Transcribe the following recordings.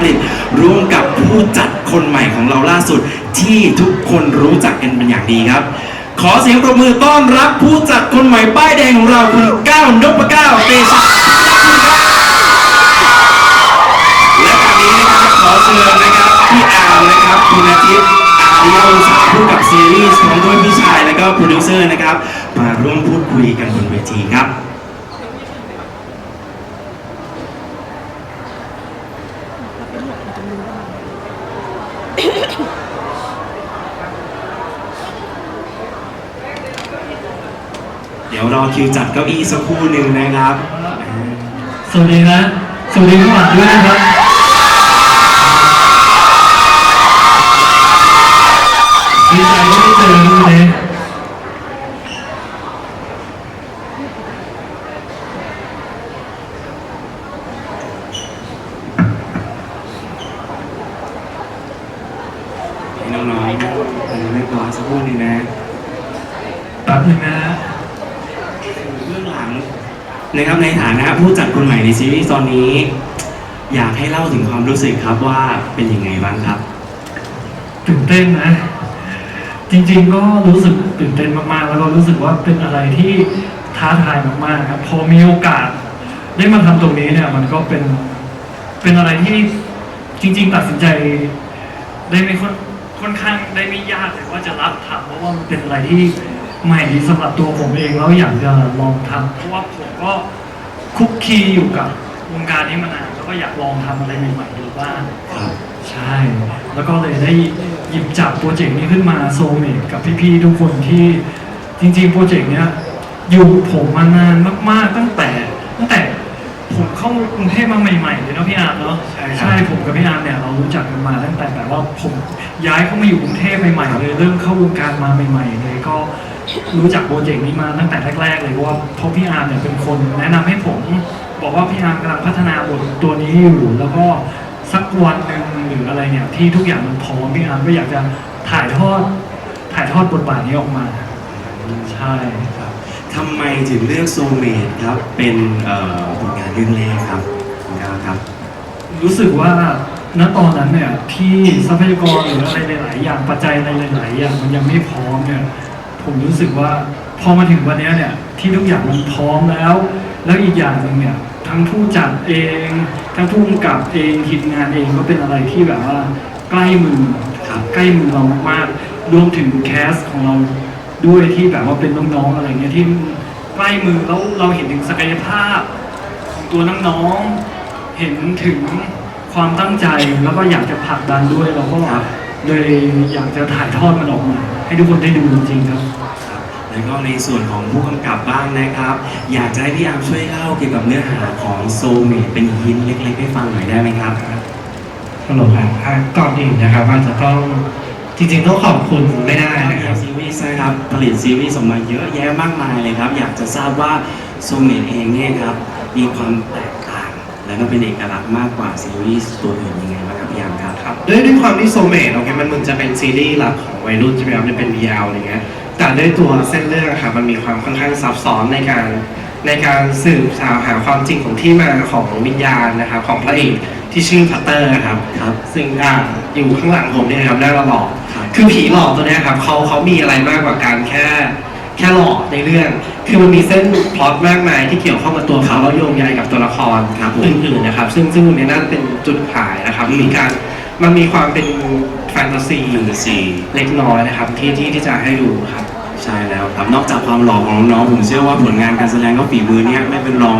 ผลิตร่วมกับผู้จัดคนใหม่ของเราล่าสุด ที่ทุกคนรู้จักกันเป็นอย่างดีครับ ขอเสียงปรบมือต้อนรับผู้จัดคนใหม่ป้ายแดงของเราคุณก้าวนพก้าวเตชะและตอนนี้นะครับขอเชิญนะครับพี่อาร์มนะครับคุณอาทิตย์อาริยาวงศาผู้กับซีรีส์พร้อมด้วยพี่ชายและก็โปรดิวเซอร์นะครับมาร่วมพูดคุยกันบนเวทีครับ ดี๋ยวรอคิวจัดเก้าอี้สักครู่หนึ่งนะครับ สวัสดีนะสวัสดีทุกคนด้วยนะครับดีใจที่ได้เจอทุกคนเลยให้น้องๆเรียบร้อยสักครู่หนึงนะ แป๊บหนึงนะฮะเบื้องหลัง นะครับในฐานะผู้จัดคนใหม่ในซีรีส์ตอนนี้ อยากให้เล่าถึงความรู้สึกครับว่าเป็นยังไงบ้างครับ ตื่นเต้นนะ จริงๆก็รู้สึกตื่นเต้นมากๆ แล้วก็รู้สึกว่าเป็นอะไรที่ท้าทายมากๆครับ พอมีโอกาส ได้มาทำตรงนี้เนี่ย มันก็เป็นเป็นอะไรที่จริง ๆ ตัดสินใจ ได้ไม่ค่อนค่อนข้างได้ไม่ยากเลยว่าจะรับทำเพราะว่ามันเป็นอะไรที่ ใหม่สำหรับตัวผมเองแล้วอยากจะลองทำเพราะว่าผมก็คุกคีอยู่กับวงการนี้มานานแล้วก็อยากลองทำอะไรใหม่ๆดูบ้างครับใช่ แล้วก็เลยได้หยิบจับโปรเจกต์นี้ขึ้นมาโซเมตกับพี่ๆทุกคนที่จริงๆโปรเจกต์เนี้ยอยู่กับผมมานานมากๆตั้งแต่ ตั้งแต่ผมเข้ากรุงเทพมาใหม่ๆเลยเนาะพี่อาร์มเนาะใช่ครับใช่ผมกับพี่อาร์มเนี่ยเรารู้จักกันมาตั้งแต่แบบว่าผมย้ายเข้ามาอยู่กรุงเทพใหม่ๆเลยเริ่มเข้าวงการมาใหม่ ๆ เลยก็ รู้จักโปรเจกต์นี้มาตั้งแต่แรกๆเลยเพราะว่าเพราะพี่อาร์มเนี่ยเป็นคนแนะนำให้ผม บอกว่าพี่อาร์มกำลังพัฒนาบทตัวนี้อยู่แล้วก็สักวันหนึ่งหรืออะไรเนี่ยที่ทุกอย่างมันพร้อมพี่อาร์มก็อยากจะถ่ายทอดถ่ายทอดบทบาทนี้ออกมา ใช่ครับทำไมถึงเลือกโซเมดครับเป็นเอ่อผลงานเรื่องแรกครับคุณก้าวครับ รู้สึกว่าณตอนนั้นเนี่ยที่ทรัพยากรหรืออะไรหลาย ๆ อย่างปัจจัยอะไรหลาย ๆ อย่างมันยังไม่พร้อมเนี่ย ผมรู้สึกว่าพอมาถึงวันนี้เนี่ยที่ทุกอย่างมันพร้อมแล้ว แล้วอีกอย่างหนึ่งเนี่ยทั้งผู้จัดเอง ทั้งผู้กำกับเองทีมงานเองก็เป็นอะไรที่แบบว่า ใกล้มือครับใกล้มือเรามากๆรวมถึงแคสของเราด้วยที่แบบว่าเป็นน้องๆอะไรเงี้ยที่ใกล้มือแล้วเราเห็นถึงศักยภาพของตัวน้องๆเห็นถึงความตั้งใจแล้วก็อยากจะผลักดันด้วยเราก็เลยอยากจะถ่ายทอดมันออกมา ให้ทุกคนได้ดูจริงๆครับครับแล้วก็ในส่วนของผู้กำกับบ้างนะครับ อยากจะให้พี่อาร์มช่วยเล่าเกี่ยวกับเนื้อหาของโซเมดเป็นฮินเล็กๆให้ฟังหน่อยได้ไหมครับฮัลโหลครับอะก่อนอื่นนะครับว่าจะต้องจริงๆต้องขอบคุณไม่ได้นะครับซีรีส์นะครับผลิตซีรีส์ออกมาเยอะแยะมากมายเลยครับ อยากจะทราบว่าโซเมดเองเนี่ยครับมีความแตกต่าง และก็เป็นเอกลักษณ์มากกว่าซีรีส์ตัวอื่นยังไงบ้างครับพี่อาร์มครับ ครับด้วยด้วยความที่โซเมตโอเคมันมันจะเป็นซีรีส์หลักของวัยรุ่นใช่ไหมครับจะเป็น BL อะไรเงี้ยแต่ด้วยตัวเส้นเรื่องอะครับมันมีความค่อนข้างซับซ้อนในการในการสืบสาวหาความจริงของที่มาของวิญญาณนะครับของพระเอกที่ชื่อพัตเตอร์ครับครับซึ่งอ่าอยู่ข้างหลังผมเนี่ยนะครับหน้าหล่อครับคือผีหลอกตัวเนี้ยครับเขาเขามีอะไรมากกว่าการแค่แค่หลอกในเรื่อง คือมันมีเส้นพล็อตมากมายที่เกี่ยวข้องกับตัวเขาแล้วโยงใยกับตัวละครครับผมอื่นๆนะครับ ซึ่งซึ่งตรงนี้น่าจะเป็นจุดขายนะครับอืมมีการมันมีความเป็นแฟนตาซีแฟนตาซีเล็กน้อยนะครับที่ที่ที่จะให้ดูครับ ใช่แล้วครับนอกจากความหล่อของน้องๆผมเชื่อว่าผลงานการแสดงก็ฝีมือเนี่ยไม่เป็นรอง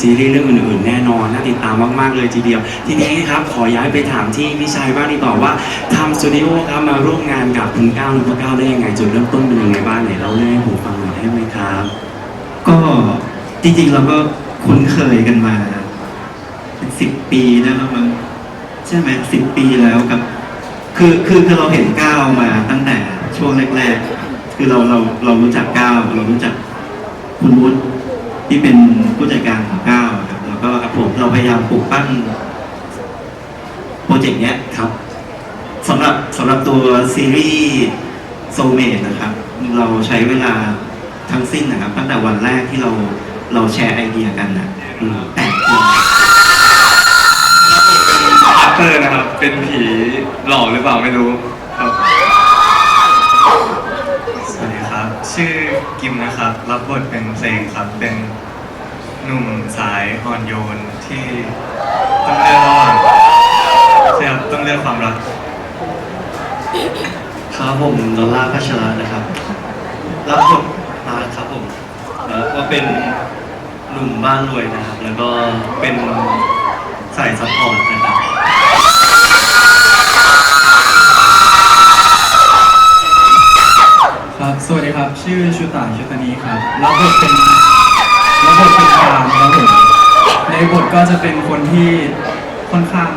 ซีรีส์เรื่องอื่นๆแน่นอนน่าติดตามมากๆเลยทีเดียว ทีนี้ครับขอย้ายไปถามที่พี่ชัยบ้างดีกว่าว่าทำสตูดิโอครับมาร่วมงานกับคุณก้าวนุพก้าวได้ยังไงจุดเริ่มต้นเป็นยังไงบ้างไหนเล่าเรื่องให้ผมฟังหน่อยได้ไหมครับ ก็จริงๆเราก็คุ้นเคยกันมาเป็นสิบปีแล้วมั้งใช่ไหมสิบปีแล้วกับ คือคือคือเราเห็นก้าวมาตั้งแต่ช่วงแรก ๆ คือเราเราเรารู้จักก้าวเรารู้จักคุณวุฒิ ที่เป็นผู้จัดการของก้าวครับแล้วก็กับผมเราพยายามปลูกปั้นโปรเจกต์เนี้ยครับสำหรับสำหรับตัวซีรีส์โซเมดนะครับ เราใช้เวลาทั้งสิ้นนะครับ ตั้งแต่วันแรกที่เราเราแชร์ไอเดียกันนะอืมแปดปีครับเตอร์นะครับ เป็นผีหลอกหรือเปล่าไม่รู้ครับ สวัสดีครับ ชื่อกิมนะครับ รับบทเป็นเพลงครับ เป็นหนุ่มสายอ่อนโยนที่ต้องเลือกระหว่างใช่ครับต้องเลือกความรัก ครับผมดอลลาพัชระนะครับ รับบทมาร์คครับผมแล้วก็เป็นหนุ่มบ้านรวยนะครับ แล้วก็เป็นสายซัพพอร์ตนะครับครับ ชื่อชูตาชุตานีครับรับบทเป็นรับบทเป็นพามครับผมในบทก็จะเป็นคนที่ค่อนข้าง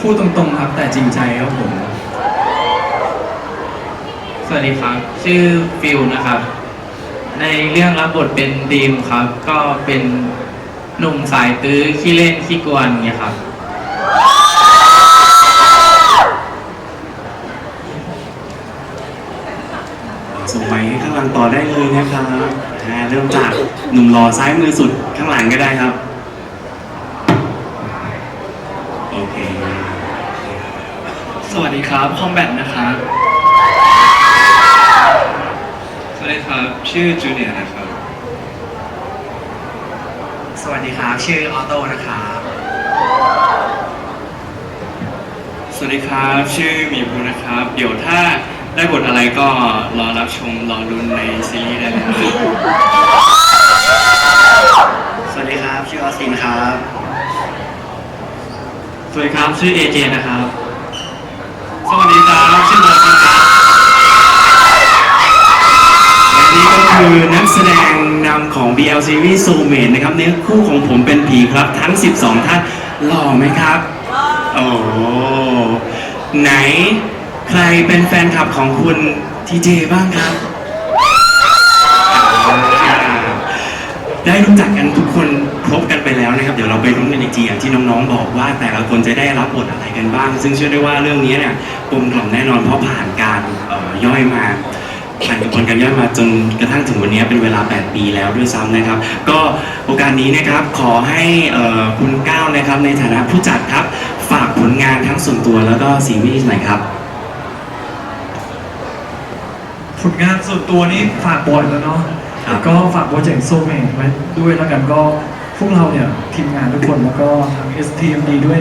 พูดตรงๆครับ แต่จริงใจครับผม สวัสดีครับ ชื่อฟิลนะครับ ในเรื่องรับบทเป็นดีมครับ ก็เป็นหนุ่มสายตื้อขี้เล่นขี้กวนเงี้ยครับ ส่งไปให้ข้างหลังต่อได้เลยนะครับอ่าเริ่มจากหนุ่มหล่อซ้ายมือสุดข้างหลังก็ได้ครับ โอเค สวัสดีครับคอมแบทนะครับสวัสดีครับ ชื่อจูเนียร์นะครับ สวัสดีครับ ชื่อออโต้นะครับ สวัสดีครับ ชื่อหมีภูนะครับ เดี๋ยวถ้า ได้บทอะไรก็รอรับชมรอรุ้นในซีรีส์ได้เลยนะครับสวัสดีครับ ชื่อออสตินครับ สวัสดีครับ ชื่อเอเจนะครับ สวัสดีครับ ชื่อเบิร์ดครับและนี่ก็คือนักแสดงนำของ BL Series Soulmate นะครับเนื้อคู่ของผมเป็นผีครับทั้ง 12 ท่านหล่อไหมครับ โอ้โหไหน ใครเป็นแฟนคลับของคุณทีเจบ้างครับ ได้รู้จักกันทุกคนครบกันไปแล้วนะครับ เดี๋ยวเราไปลุ้นกันอีกทีอย่างที่น้องๆ บอกว่า แต่ละคนจะได้รับบทอะไรกันบ้าง ซึ่งเชื่อได้ว่าเรื่องนี้เนี่ยกลมกล่อมแน่นอนเพราะผ่านการย่อยมาผ่านกระบวนการย่อยมาจนกระทั่งถึงวันนี้เป็นเวลา 8 ปีแล้วด้วยซ้ำนะครับ ก็โอกาสนี้นะครับขอให้คุณก้าวนะครับในฐานะผู้จัดครับ ฝากผลงานทั้งส่วนตัวแล้วก็ซีรีส์หน่อยครับ ผลงานส่วนตัวนี้ฝากบ่อยแล้วเนาะครับก็ฝากโปรเจกต์โซเมไว้ด้วยแล้วกันก็พวกเราเนี่ยทีมงานทุกคนแล้วก็ทาง STMD ด้วย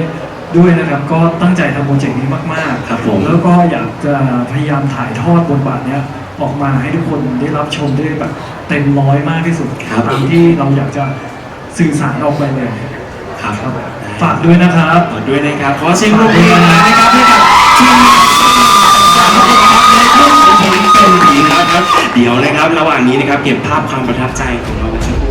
ด้วยนะครับก็ตั้งใจทำโปรเจกต์นี้มากๆครับผมแล้วก็อยากจะพยายามถ่ายทอดบทบาทเนี้ยออกมาให้ทุกคนได้รับชมได้แบบเต็มร้อยมากที่สุดครับตามที่เราอยากจะสื่อสารออกไปเลยครับครับฝากด้วยนะครับขอด้วยนะครับขอเสียงปรบมือนะครับให้กับทีมงานในเรื่องของ ผมเป็นผีครับ เดี๋ยวนะครับ ระหว่างนี้นะครับ เก็บภาพความประทับใจของเราช